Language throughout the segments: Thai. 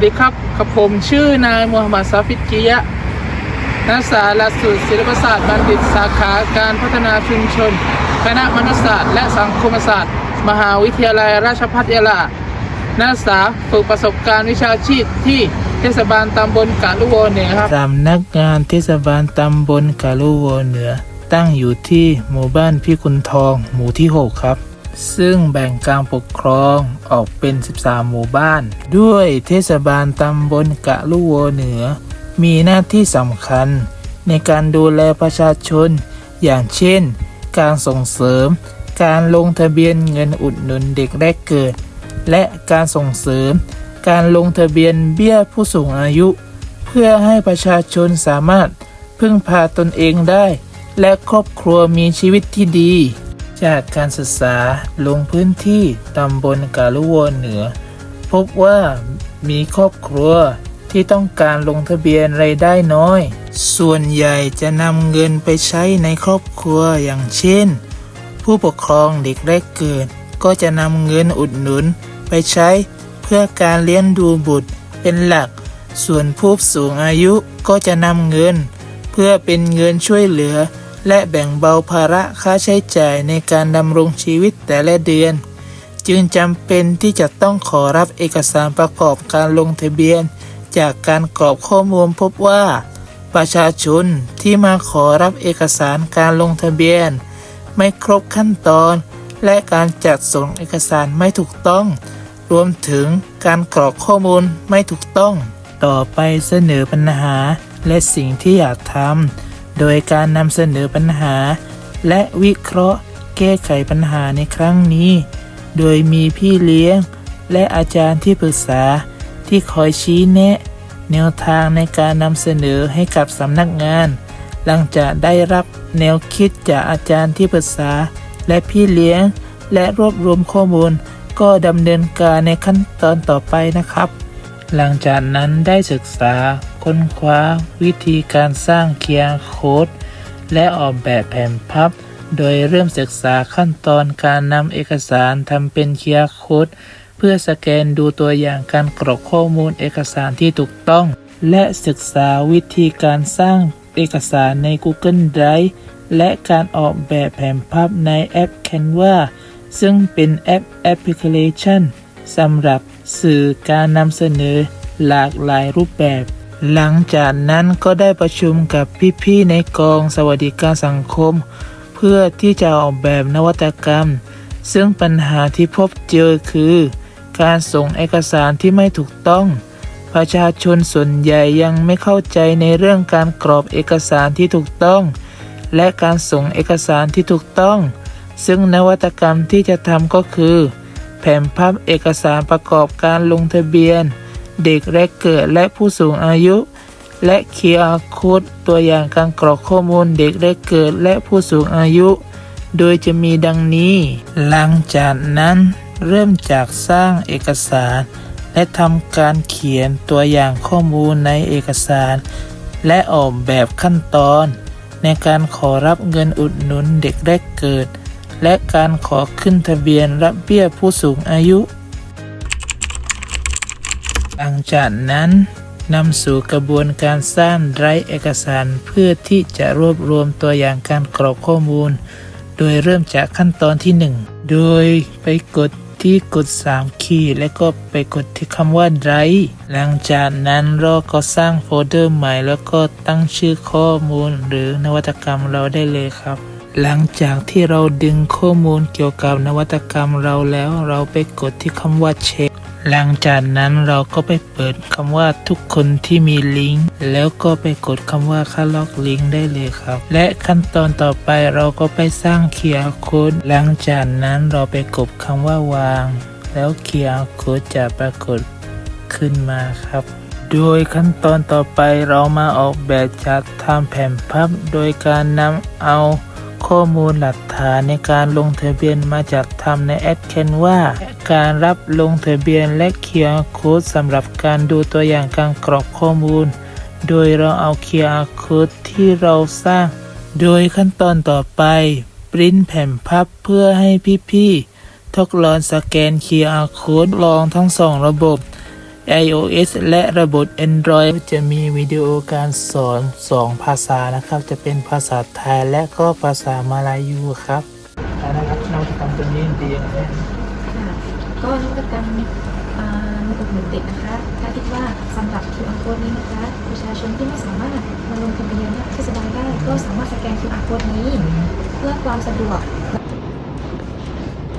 วัสดีครับกับผมชื่อนายมูฮัมหมัดซาฟิดกิยะนักศึกษาหลักสูตรศิลปศาสตร์บัณฑิตสาขาการพัฒนาชุมชน คณะมนุษยศาสตร์และสังคมศาสตร์ มหาวิทยาลัยราชภัฏยะลา นักศึกษาฝึกประสบการณ์วิชาชีพที่เทศบาลตำบลกาลุโวเหนือครับสำนักงานเทศบาลตำบลกาลุโวเหนือ ตั้งอยู่ที่หมู่บ้านพิกุลทอง หมู่ที่ 6 ครับ ซึ่งแบ่งการปกครองออกเป็น 13 หมู่บ้าน ด้วยเทศบาลตำบลกะลุโวเหนือ มีหน้าที่สำคัญ ในการดูแลประชาชน อย่างเช่น การส่งเสริม การลงทะเบียนเงินอุดหนุนเด็กแรกเกิด และการส่งเสริม การลงทะเบียนเบี้ยผู้สูงอายุ เพื่อให้ประชาชนสามารถพึ่งพาตนเองได้ และครอบครัวมีชีวิตที่ดี จากการศึกษาลงพื้นที่ตำบลกาลุวเหนือ พบว่ามีครอบครัวที่ต้องการลงทะเบียนรายได้น้อย ส่วนใหญ่จะนำเงินไปใช้ในครอบครัวอย่างเช่น ผู้ปกครองเด็กแรกเกิด ก็จะนำเงินอุดหนุนไปใช้เพื่อการเลี้ยงดูบุตรเป็นหลัก ส่วนผู้สูงอายุก็จะนำเงิน เพื่อเป็นเงินช่วยเหลือ และแบ่งเบาภาระค่าใช้จ่ายในการดำรงชีวิตแต่ละเดือน จึงจำเป็นที่จะต้องขอรับเอกสารประกอบการลงทะเบียน จากการกรอกข้อมูลพบว่า ประชาชนที่มาขอรับเอกสารการลงทะเบียน ไม่ครบขั้นตอน และการจัดส่งเอกสารไม่ถูกต้อง รวมถึงการกรอกข้อมูลไม่ถูกต้อง ต่อไปเสนอปัญหาและสิ่งที่อยากทำ โดยการนำเสนอปัญหา และวิเคราะห์แก้ไขปัญหาในครั้งนี้ โดยมีพี่เลี้ยง และอาจารย์ที่ปรึกษาที่คอยชี้แนะ แนวทางในการนำเสนอให้กับสำนักงาน หลังจากได้รับแนวคิดจากอาจารย์ที่ปรึกษา และพี่เลี้ยง และรวบรวมข้อมูล ก็ดำเนินการในขั้นตอนต่อไปนะครับ หลังจากนั้นได้ศึกษาค้นคว้าวิธีการสร้างเคียร์โค้ดและออกแบบแผ่นพับ โดยเริ่มศึกษาขั้นตอนการนำเอกสารทำเป็นเคียร์โค้ดเพื่อสแกนดูตัวอย่างการกรอกข้อมูลเอกสารที่ถูกต้อง และศึกษาวิธีการสร้างเอกสารใน Google Drive และการออกแบบแผ่นพับในแอป Canva ซึ่งเป็นแอปแอปพลิเคชันสำหรับ สื่อการนำเสนอหลากหลายรูปแบบ หลังจากนั้นก็ได้ประชุมกับพี่ๆในกองสวัสดิการสังคม เพื่อที่จะออกแบบนวัตกรรม ซึ่งปัญหาที่พบเจอคือ การส่งเอกสารที่ไม่ถูกต้อง ประชาชนส่วนใหญ่ยังไม่เข้าใจในเรื่องการกรอบเอกสารที่ถูกต้อง และการส่งเอกสารที่ถูกต้อง ซึ่งนวัตกรรมที่จะทำก็คือ แผ่นพับเอกสารประกอบการลงทะเบียน เด็กแรกเกิดและผู้สูงอายุ และ QR Code ตัวอย่างการกรอกข้อมูลเด็กแรกเกิดและผู้สูงอายุ โดยจะมีดังนี้ หลังจากนั้นเริ่มจากสร้างเอกสาร และทำการเขียนตัวอย่างข้อมูลในเอกสาร และออกแบบขั้นตอน ในการขอรับเงินอุดหนุนเด็กแรกเกิด และการขอขึ้นทะเบียนรับเบี้ยผู้สูงอายุ หลังจากนั้นนำสู่กระบวนการสร้างไรฟ์เอกสารเพื่อที่จะรวบรวมตัวอย่างการกรอกข้อมูล โดยเริ่มจากขั้นตอนที่ 1 โดยไปกดที่กด3ขีดและก็ไปกดที่คำว่า Drive หลังจากนั้นเราก็สร้างโฟลเดอร์ใหม่ แล้วก็ตั้งชื่อข้อมูลหรือนวัตกรรมเราได้เลยครับ หลังจากที่เราดึงข้อมูลเกี่ยวกับนวัตกรรมเราแล้วเราไปกดที่คำว่าเช็ค หลังจากนั้นเราก็ไปเปิดคำว่าทุกคนที่มีลิงก์แล้วก็ไปกดคำว่าค่าล็อกลิงก์ได้เลยครับ และขั้นตอนต่อไปเราก็ไปสร้างเคียร์โค้ดหลังจากนั้นเราไปกดคำว่าวาง แล้วเคียร์โค้ดจะปรากฏขึ้นมาครับโดยขั้นตอนต่อไปเรามาออกแบบจัดทำแผ่นพับ โดยการนำเอา ข้อมูลหลักฐานในการลงทะเบียนมาจัดทำในแอดแคนวาการรับลงทะเบียนและเคียร์โค้ดสำหรับการดูตัวอย่างการกรอกข้อมูล โดยเราเอา QR Code ที่เราสร้าง โดยขั้นตอนต่อไปปริ้นแผ่นพับเพื่อให้พี่ๆทดลองสแกน QR Code ลองทั้งสองระบบ iOS และระบบ Android จะมีวิดีโอการสอน 2 ภาษานะครับ จะเป็นภาษาไทยและก็ภาษามาลายูครับนะครับนวัตกรรมตัวนี้ดีนะค่ะก็นวัตกรรมอ่าระบบหนึ่งเด็กนะคะ ถ้าคิดว่าสำหรับ QR code นี้นะคะ ประชาชนที่ไม่สามารถมาลงทะเบียนเทศบาลได้ก็สามารถสแกน QR code นี้ เพื่อความสะดวก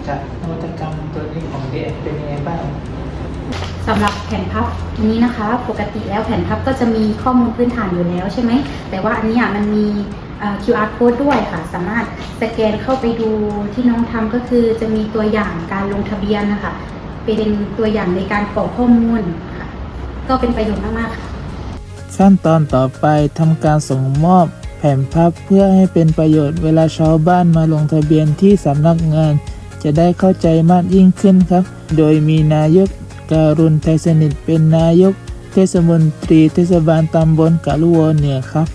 จากนวัตกรรมตัวนี้ของ DX เป็นยังไงบ้าง สำหรับแผ่นพับนี้นะคะ ปกติแล้วแผ่นพับก็จะมีข้อมูลพื้นฐานอยู่แล้วใช่ไหม แต่ว่าอันนี้มันมี QR code ด้วยค่ะ สามารถสแกนเข้าไปดูที่น้องทำก็คือจะมีตัวอย่างการลงทะเบียนนะคะ เป็นตัวอย่างในการกรอกข้อมูลค่ะ ก็เป็นประโยชน์มากๆค่ะ ขั้นตอนต่อไปทำการส่งมอบแผ่นพับเพื่อให้เป็นประโยชน์เวลาชาวบ้านมาลงทะเบียนที่สำนักงาน จะได้เข้าใจมากยิ่งขึ้นครับ โดยมีนายก การุณไทยสนิทเป็นนายก เทศมนตรีเทศบาลตำบลกะลุวเหนือครับ